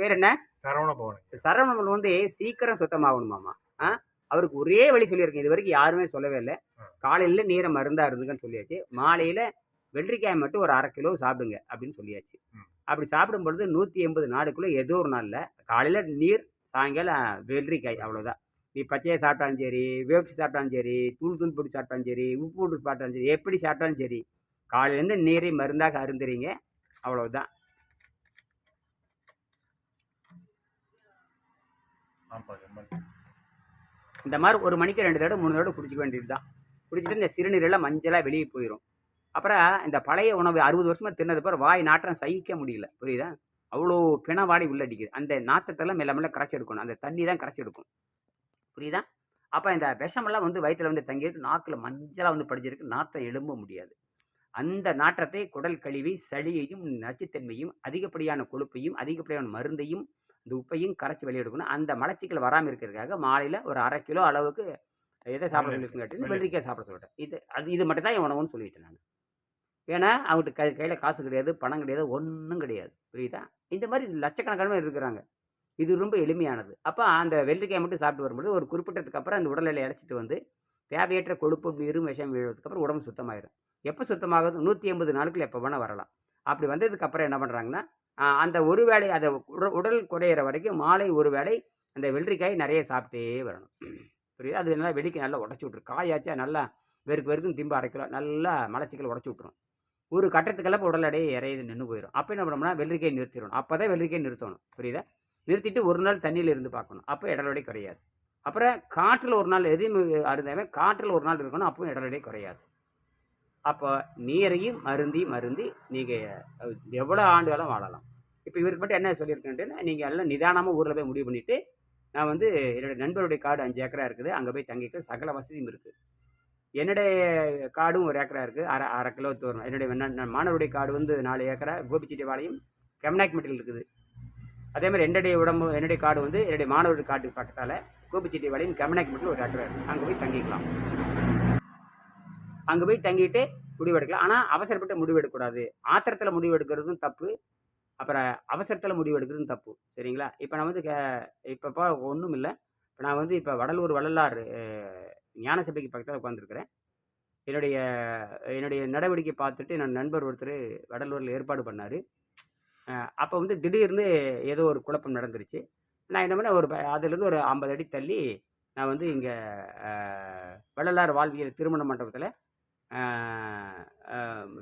பேர் என்ன? சரவண பவன் வந்து சீக்கிரம் சுத்தமாகணுமாமா. ஆ? அவருக்கு ஒரே வழி சொல்லியிருக்கேன். இது வரைக்கும் யாருமே சொல்லவே இல்லை. காலையில் நீரை மருந்தா இருந்துங்கன்னு சொல்லியாச்சு. மாலையில் வெள்ளரிக்காய் மட்டும் ஒரு அரை கிலோ சாப்பிடுங்க அப்படின்னு சொல்லியாச்சு. அப்படி சாப்பிடும் பொழுது நூற்றி எண்பது நாளுக்குள்ளே ஏதோ ஒரு நாளில் காலையில் நீர் சாயங்காலம் வெள்ளரிக்காய் அவ்வளோதான் நீ பச்சையை சாப்பிட்டாலும் சரி வேப்பிச்சு சாப்பிட்டாலும் சரி தூள் தூள் போட்டு சாப்பிட்டாலும் சரி உப்பு போட்டு சாப்பிட்டாலும் சரி எப்படி சாப்பிட்டாலும் சரி காலையிலேருந்து நீரை மருந்தாக அருந்துறீங்க. அவ்வளவுதான். இந்த மாதிரி ஒரு மணிக்கு ரெண்டு தடவை மூணு தடவை குடிச்சிக்க வேண்டியது தான் குடிச்சிட்டு இந்த சிறுநீரெல்லாம் மஞ்சளாக வெளியே போயிடும் அப்புறம் இந்த பழைய உணவு அறுபது வருஷமாக தின்னது பிறகு வாய் நாற்றம் சகிக்க முடியல. புரியுதா? அவ்வளோ பிண வாடை உள்ள அடிக்குது அந்த நாற்றத்தெல்லாம் மெல்ல மெல்ல கரைச்சி எடுக்கணும். அந்த தண்ணி தான் கரைச்சி எடுக்கும். புரியுதா? அப்போ இந்த விஷமெல்லாம் வந்து வயிற்றில் வந்து தங்கிட்டு நாக்கில் மஞ்சளாக வந்து படிச்சிருக்கு நாற்றம் எழும்ப முடியாது. அந்த நாற்றத்தை குடல் கழிவை சளியையும் நச்சுத்தன்மையும் அதிகப்படியான கொழுப்பையும் அதிகப்படியான மருந்தையும் இந்த உப்பையும் கரைச்சி வெளியெடுக்கணும் அந்த மலச்சிக்கல் வராமல் இருக்கிறதுக்காக மாலையில் ஒரு அரை கிலோ அளவுக்கு எதை சாப்பிட சொல்லியிருக்குன்னு கேட்டு வெள்ளரிக்காய். சாப்பிட சொல்லிட்டேன். இது அது இது மட்டும் தான் உணவுன்னு சொல்லிட்டேன் நான். ஏன்னா அவங்ககிட்ட கை கையில் காசு கிடையாது பணம் கிடையாது ஒன்றும் கிடையாது. புரியுதா? இந்த மாதிரி லட்சக்கணக்கான இருக்கிறாங்க. இது ரொம்ப எளிமையானது. அப்போ அந்த வெள்ளரிக்காய் மட்டும் சாப்பிட்டு வரும்போது ஒரு குறிப்பிட்டதுக்கு அப்புறம் அந்த உடல் எல்லை அடைச்சிட்டு வந்து தேவையற்ற கொழுப்பு நீரும் விஷம் விழுவதுக்கு அப்புறம் உடம்பு சுத்தமாயிடும் எப்போ சுத்தமாகுது? நூற்றி எண்பது நாளுக்குள்ள எப்போ வேணால் வரலாம். அப்படி வந்ததுக்கு அப்புறம் என்ன பண்ணுறாங்கன்னா அந்த ஒரு வேளை அதை உடல் குறையிற வரைக்கும் மாலை ஒரு வேளை அந்த வெள்ளரிக்காய் நிறைய சாப்பிட்டே வரணும். புரியுது? அது நல்லா வெடிக்க நல்லா உடச்சி விட்ரும் காயாச்சா நல்லா வெறுக்கு வெறுக்குன்னு திம்பு அரைக்கிறோம். நல்லா மலச்சிக்கல் உடச்சி விட்ரும் ஒரு கட்டத்துக்கெல்லாம் இப்போ உடல் எடையை இறையுது நின்று போயிடும் அப்போ என்ன பண்ணோம்னா வெள்ளரிக்காய் நிறுத்திடணும். அப்போ தான் வெள்ளரிக்காய் நிறுத்தணும். புரியுதா? நிறுத்திட்டு ஒரு நாள் தண்ணியில் இருந்து பார்க்கணும். அப்போ இடல் எடை குறையாது. அப்புறம் காற்றில் ஒரு நாள் எதையும் அருந்தாமல் காற்றில் ஒரு நாள் இருக்கணும். அப்பவும் இடலடை குறையாது. அப்போ நீரையும் மருந்தையும் மருந்தி நீங்கள் எவ்வளோ ஆண்டுகளும் வாழலாம்? இப்போ இவருக்கு மட்டும் என்ன சொல்லியிருக்கேன்ட்டு நீங்கள் எல்லாம் நிதானமாக ஊரில் போய் முடிவு பண்ணிவிட்டு நான் வந்து என்னுடைய நண்பருடைய காடு அஞ்சு ஏக்கரா இருக்குது. அங்கே போய் தங்கிக்க சகல வசதியும் இருக்குது என்னுடைய காடும் ஒரு ஏக்கரா இருக்குது அரை அரை கிலோ தூரம். என்னுடைய மாணவருடைய காடு வந்து நாலு ஏக்கரா. கோபிச்செட்டிபாளையம் கெம்னாக் மெட்டில் இருக்குது. அதே மாதிரி என்னுடைய உடம்பு என்னுடைய காடு வந்து என்னுடைய மாணவருடைய காட்டுக்கு பக்கத்தால் கோபிச்செட்டிபாளையம் கெம்னாக் மெட்டில் ஒரு ஏக்கரா இருக்குது அங்கே போய் தங்கிக்கலாம். அங்கே போய் தங்கிட்டு முடிவெடுக்கலாம். ஆனால் அவசரப்பட்டு முடிவெடுக்கக்கூடாது. ஆத்திரத்தில் முடிவெடுக்கிறதும் தப்பு. அப்புறம் அவசரத்தில் முடிவு முடிவெடுக்கிறதும் தப்பு. சரிங்களா? இப்போ நான் வந்து இப்போ ஒன்றும் இல்லை. இப்போ நான் வந்து இப்போ வடலூர் வள்ளலார் ஞான சபைக்கு பக்கத்தில் உட்காந்துருக்கிறேன் என்னுடைய என்னுடைய நடவடிக்கை பார்த்துட்டு என் நண்பர் ஒருத்தர் வடலூரில் ஏற்பாடு பண்ணார். அப்போ வந்து திடீர்னு ஏதோ ஒரு குழப்பம் நடந்துருச்சு. நான் என்ன பண்ணேன் ஒரு ப- அதுலேருந்து ஒரு ஐம்பது அடி தள்ளி நான் வந்து இங்கே வள்ளலார் வாழ்வியல் திருமண மண்டபத்தில்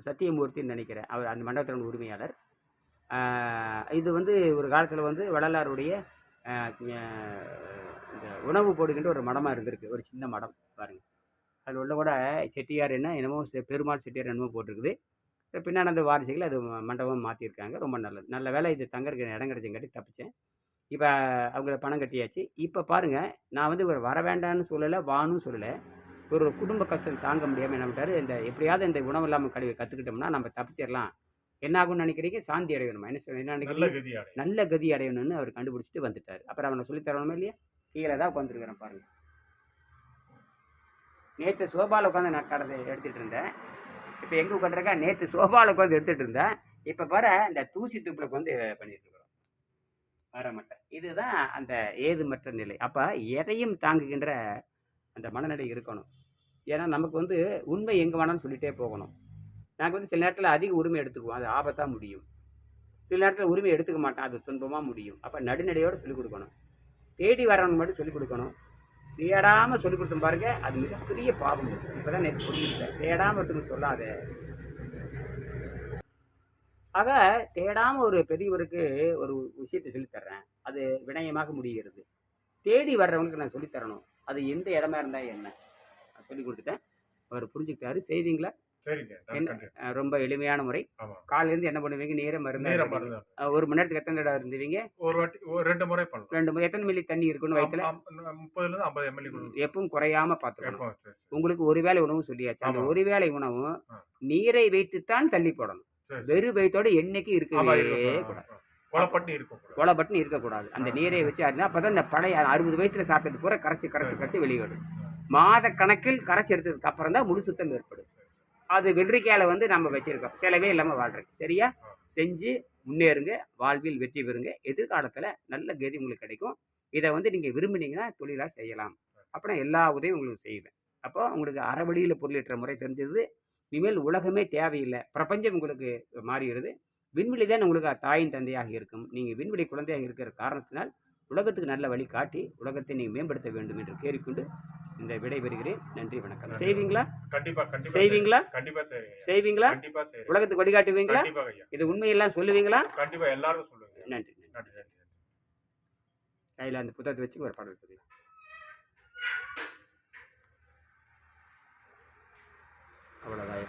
சத்தியமூர்த்தின்னு நினைக்கிறேன். அவர் அந்த மண்டபத்தின் உரிமையாளர். இது வந்து ஒரு காலத்தில் வந்து வள்ளலாருடைய இந்த உணவு போடுகின்ற ஒரு மடமாக இருந்திருக்கு. ஒரு சின்ன மடம் பாருங்கள் அதில் உள்ள கூட செட்டியார் என்ன என்னமோ செ- பெருமாள் செட்டியார் என்னமோ போட்டிருக்குது. இப்ப பின்னாடி அந்த வாரிசுகள் அது மண்டபம் மாற்றிருக்காங்க ரொம்ப நல்லது. நல்ல வேலை இது தங்கறதுக்கு இடம் கிடைச்சங்காட்டி தப்பிச்சேன். இப்போ அவங்கள பணம் கட்டியாச்சு. இப்போ பாருங்கள் நான் வந்து இவர் வர வேண்டாம்னு சொல்லலை வானும் சொல்லலை. ஒரு குடும்ப கஷ்டம் தாங்க முடியாமல் என்ன பண்ணிட்டாரு இந்த எப்படியாவது இந்த உணவு இல்லாமல் கழிவை கற்றுக்கிட்டோம்னா நம்ம தப்பிச்சிடலாம் என்ன ஆகும்னு நினைக்கிறீங்க? சாந்தி அடையணுமா. என்ன சொல்ல என்ன நல்ல நினைக்கிறீங்க நல்ல கதி அடையணும்னு அவர் கண்டுபிடிச்சிட்டு வந்துட்டார். அப்புறம் அவனை சொல்லித் தரணுமா இல்லையா? கீழே தான் உட்காந்துருக்கிறேன் பாருங்க. நேற்று சோபாவில் உட்காந்து நான் கடத்தை எடுத்துகிட்டு இருந்தேன். இப்போ எங்கே உட்காந்துருக்கேன் நேற்று சோபாவில் உட்காந்து எடுத்துகிட்டு இருந்தேன். இப்போ பாரு இந்த தூசி பண்ணிட்டு இருக்கிறோம். வர மாட்டேன் இதுதான் அந்த ஏதுமற்ற நிலை. அப்போ எதையும் தாங்குகின்ற அந்த மனநிலை இருக்கணும். ஏன்னா நமக்கு வந்து உண்மை எங்கே வேணாலும் சொல்லிகிட்டே போகணும். நாங்கள் வந்து சில நேரத்தில் அதிக உரிமை எடுத்துக்குவோம். அது ஆபத்தாக முடியும். சில நேரத்தில் உரிமை எடுத்துக்க மாட்டான் அது துன்பமாக முடியும். அப்போ நடுநடையோடு சொல்லிக் கொடுக்கணும். தேடி வரவங்க மட்டும் சொல்லிக் கொடுக்கணும். தேடாமல் சொல்லிக் கொடுத்தோம் பாருங்க அது மிகப்பெரிய பாவம். இப்போ தான் நேற்று புரியல தேடாமல் ஒருத்தருக்கு சொல்லாத. ஆக தேடாமல் ஒரு பெரியவருக்கு ஒரு விஷயத்தை சொல்லித் தர்றேன். அது வினயமாக முடிகிறது. தேடி வர்றவங்களுக்கு நான் சொல்லித் தரணும். அது எந்த இடமா இருந்தால் என்ன? நான் சொல்லி கொடுத்துட்டேன். அவர் புரிஞ்சுக்கிட்டாரு. செய்வீங்களா சரிங்க. ரொம்ப எளிமையான முறை. காலையிலேருந்து என்ன பண்ணுவீங்க? நேரம் மருந்து ஒரு மணி நேரத்துக்கு எத்தனை தடவை இருந்துவீங்க ஒரு வாட்டி ரெண்டு முறை பண்ணலாம். ரெண்டு மணி எத்தனை மில்லி தண்ணி இருக்குன்னு வயிற்றுல அம்- அம்- முப்பதுல இருந்து ஐம்பது எம்எல்ஏ எப்பவும் குறையாம பார்த்துக்கணும். உங்களுக்கு ஒரு வேளை உணவு சொல்லியாச்சு. அந்த. ஒரு வேளை உணவும். நீரை வைத்துத்தான் தள்ளி போடணும். வெறும் வயிற்றோட என்னைக்கு இருக்கவே கூடாது. கொலப்பட்டு இருக்கும் கூட. கொலை பட்டுன்னு இருக்கக்கூடாது. அந்த. நீரை வச்சு அறிந்தா அப்பதான் இந்த பழைய அறுபது வயசுல சாப்பிட்டது பூரா கரைச்சி கரைச்சி. கரைச்சி வெளியிடும் மாத கணக்கில் கரைச்சி எடுத்ததுக்கு அப்புறம் தான் முழு சுத்தம் ஏற்படும். அது வெற்றிக்கையால் வந்து நம்ம வச்சுருக்கோம். செலவே இல்லாமல் வாழ்கிறோம் சரியா? செஞ்சு முன்னேறுங்க. வாழ்வில் வெற்றி பெறுங்க. எதிர்காலத்தில் நல்ல கதி உங்களுக்கு கிடைக்கும். இதை வந்து நீங்கள் விரும்பினீங்கன்னா தொழிலாக செய்யலாம். அப்புறம் எல்லா உதவியும் உங்களுக்கு செய்வேன். அப்போ உங்களுக்கு அறவழியில் பொருளீட்டுற முறை தெரிஞ்சது. இனிமேல் உலகமே தேவையில்லை. பிரபஞ்சம் உங்களுக்கு மாறுகிறது விண்வெளி தான் உங்களுக்கு தாயின் தந்தையாக இருக்கும். நீங்கள் விண்வெளி குழந்தையாக இருக்கிற காரணத்தினால் உலகத்துக்கு நல்ல வழி காட்டி உலகத்தை நீங்கள் மேம்படுத்த வேண்டும் என்று கேறிக்கொண்டு இந்த விடை பெறுகிறேன். நன்றி வணக்கம். செய்வீங்களா? கண்டிப்பா கண்டிப்பா செய்வீங்களா. கண்டிப்பா செய்றீங்க ஐயா. செய்வீங்களா? கண்டிப்பா உலகத்துக்கு வழிகாட்டுவீங்களா இது உண்மையெல்லாம் சொல்லுவீங்களா? கண்டிப்பா எல்லாரும் சொல்லுங்க நன்றி நன்றி. நன்றி கையில் அந்த புத்தகத்தை வச்சு ஒரு பாடல் சொல்லுங்க அவ்வளோதான்